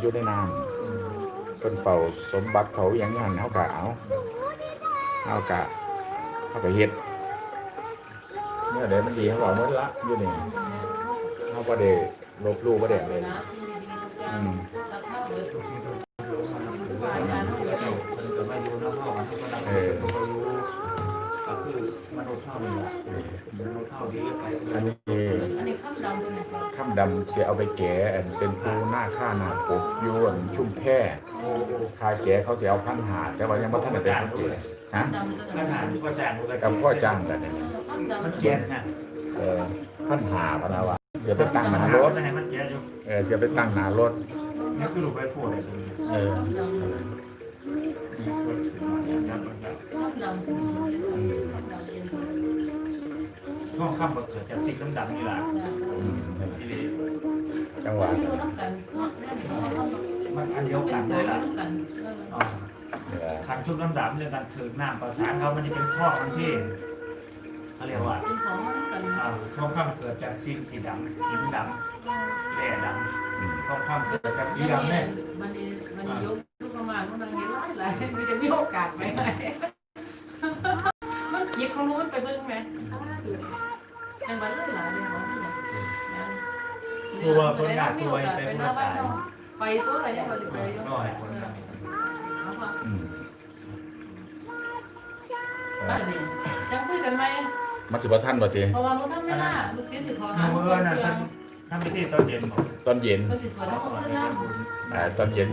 อยู่ในน้ำเป็นเฝ้าสมบัติเขาอย่างนั้นเขากะเอาเขากะเขากะเฮ็ดเนี่ยเดี๋ยวมันดีเขาบอกหมดละอยู่นี่เขาก็ได้ลบลู่ก็ได้เลยอืมมันก็ไม่รู้นะพ่อมันก็ดังเออมันก็รู้ก็คือมนุษย์เท่านี้แหละมนุษย์เท่านี้ไป ดำเสียเอาไปแก่อันเป็นปูหน้าค่าหน้าปกอยวนชุ่มแพร่โอ้โหคายแก่เขาเสียเอาพันหาดแต่ว่ายังไม่ทันได้เป็นพันเก๋ฮะดำตัวขนาดที่พ่อจ้างมันก็กับพ่อจ้างกันเนี่ยข้ามดำมันเจ็ดนะเออพันหาพะนาวะเสียไปตั้งหนารถให้มันเจ็ดอยู่เออเสียไปตั้งหนารถนี่คือลูกไปพูดอะไรตรงนี้เออข้ามดำช่วงค่ำเกิดจากสิ่งดำๆนี่แหละอืมทีนี้ จังหวะอยู่น้ำกันมันอันเดียวกันเลยล่ะกันอ๋อเนี่ยขันชุดดำๆเนี่ยกันถือน้ำประสานเขามันจะเป็นท่อมันที่เขาเรียกว่าเป็นของกันอ่าช่วงค่ำเกิดจากสิ่งสีดำหินดำแร่ดอืมำช่วงค่ำเกิดจากสีดำเนี่ยมันนี่มันนี่ยกทุกประมาณมันเห็นหลายหลายมันจะมีโอกาสไหม ไปตัวอะไรเนี่ยมันจะไปก็ให้คนทำอืมยังคุยกันไหมมันสิบ่ทันบ่ทีเพราะว่าลูกทำไม่ได้ลูกศิษย์ถือขอหาเมื่อน่ะท่านท่านไปที่ตอนเย็นบอกตอนเย็นคนสิสวนให้คนเพื่อนนั่งอ่าตอนเย็น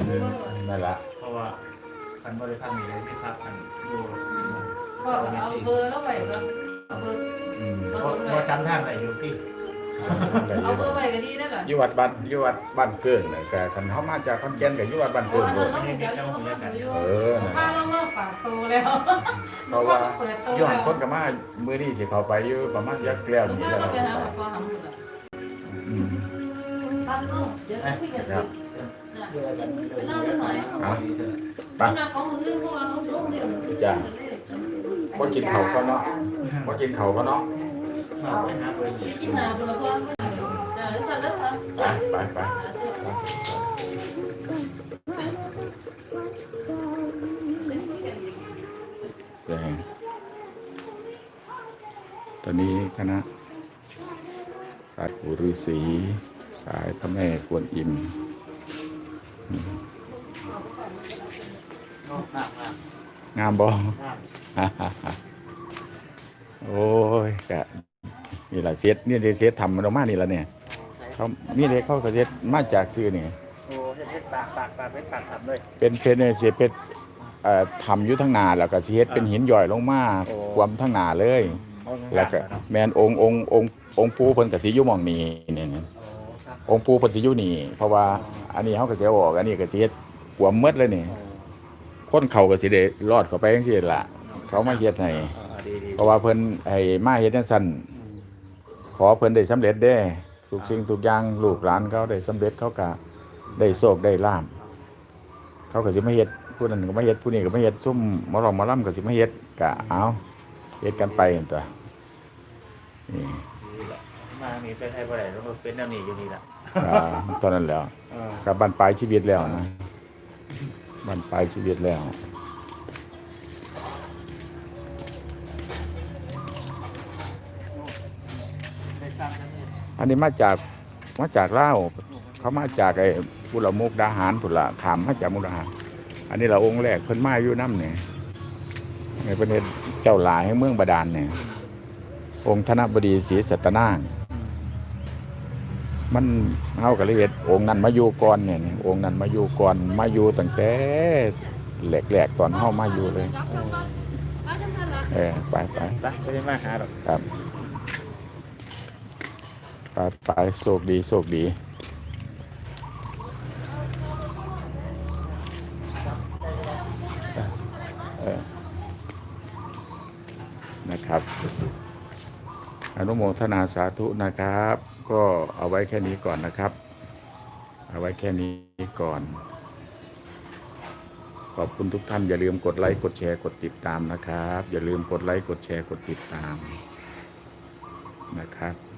นั่นละเพราะว่าคันบริพันธ์มีอะไรที่พักกันอยู่พ่อก็เอาเบอร์แล้วไปก็เอาเบอร์อืมผสมเลว่ายจำท่านไหนอยู่ที่ เอาเบอร์ไปก็ดีนั่นแหละอยู่วัดบ้านอยู่วัดบ้านเกิงน่ะก็คันเฮามาจากขอนแก่นก็อยู่วัดบ้านโอ้เกิงอันโลนั้นด เราไม่เจออยู่เออนั่น ป้าล่ะเราเมื่อฝากโตแล้วเพราะว่าเปิดโตย้อนแล้วคนก็มามื้อนี้สิเข้าไปอยู่ประมาณยักแล้วลูกนี่ค้าแล้วเราไปหาพ่อทำหมดอะอืม ป้าเนาะเดี๋ยวคุยกันสิเรือกันไปเล่าหน่อยไปป้านักของมืออื่นพวกเราลงเดียวบ่กินข้าวก็เนาะบ่กินข้าวก็เนาะ ข้าวไปหาเบอร์กินน้ำแล้วก็จะจะเลิกครับไปไปไปเดี๋ยวให้ตอนนี้คณะสายปู่ฤาษีสายพระแม่กวนอิมงามบ่โอ้ยกะ นี่แหละเสียดนี่เดเสียดทำมันออกมานี่ละเนี่ยเขานี่เด็กเขาก็เสียดมาจากซื้อนี่โอ้เฮ็ดปากปากปากเป็นปากทำเลยเป็นเพนเสียเป็นเอ่อทำอยู่ทั้งหนาแล้วก็สิเฮ็ดเป็นหินย่อยลงมาความทั้งหนาเลย แล้วก็แมนองค์องค์องค์องค์ปู่เพิ่นก็สิอยู่หม่องนี้นี่นี่องค์ปู่เพิ่นสิอยู่นี่ เพราะว่าอันนี้เฮาก็สิเอาออกอันนี้ก็สิเฮ็ดความหมดเลยนี่คนเขาก็สิได้รอดเข้าไปจังซี่ล่ะ เขามาเฮ็ดให้ดีดีเพราะว่าเพิ่นให้มาเฮ็ดจังซั่น ขอเพิ่นได้สำเร็จเด้ทุกสิ่งทุกอย่างลูกหลานเขาได้สำเร็จเขาก็ได้โชคได้ลาภเขาก็สิมาเฮ็ดผู้นั้นก็มาเฮ็ดผู้นี้ก็มาเฮ็ดซุ่มหมอร้องหมอลำก็สิมาเฮ็ดก็เอาเฮ็ดกันไปนั่นตัวนี่มามีไปไทยบ่ได้แล้วมันเป็นแนวนี้อยู่นี่ล่ะอ่าตอนนั้นแหล้วกับบั้นปลายชีวิตแล้วนะบั้นปลายชีวิตแล้ว อันนี้มาจากมาจากเลาเขามาจากไอ้พุละมุกดาหารพุละขามมาจากมุกดาหาร อันนี้เราองค์แรกเพิ่นมาอยู่น้ำเนี่ยในประเทศเจ้าหลายแห่งเมืองบาดาลเนี่ย องค์ธนบดีศรีสัตนางมันเฮาก็เลยเฮ็ดองค์นั้นมาอยู่ก่อนเนี่ยองค์นั้นมาอยู่ก่อนมาอยู่ตั้งแต่แรกๆตอนเฮามาอยู่เลย เออไปไปไปไปมาหาดอกครับ ไปไปโชคดีโชคดีนะครับอนุโมทนาสาธุนะครับ ก็เอาไว้แค่นี้ก่อนนะครับ เอาไว้แค่นี้ก่อน ขอบคุณทุกท่านอย่าลืมกดไลค์กดแชร์กดติดตามนะครับ อย่าลืมกดไลค์กดแชร์กดติดตามนะครับ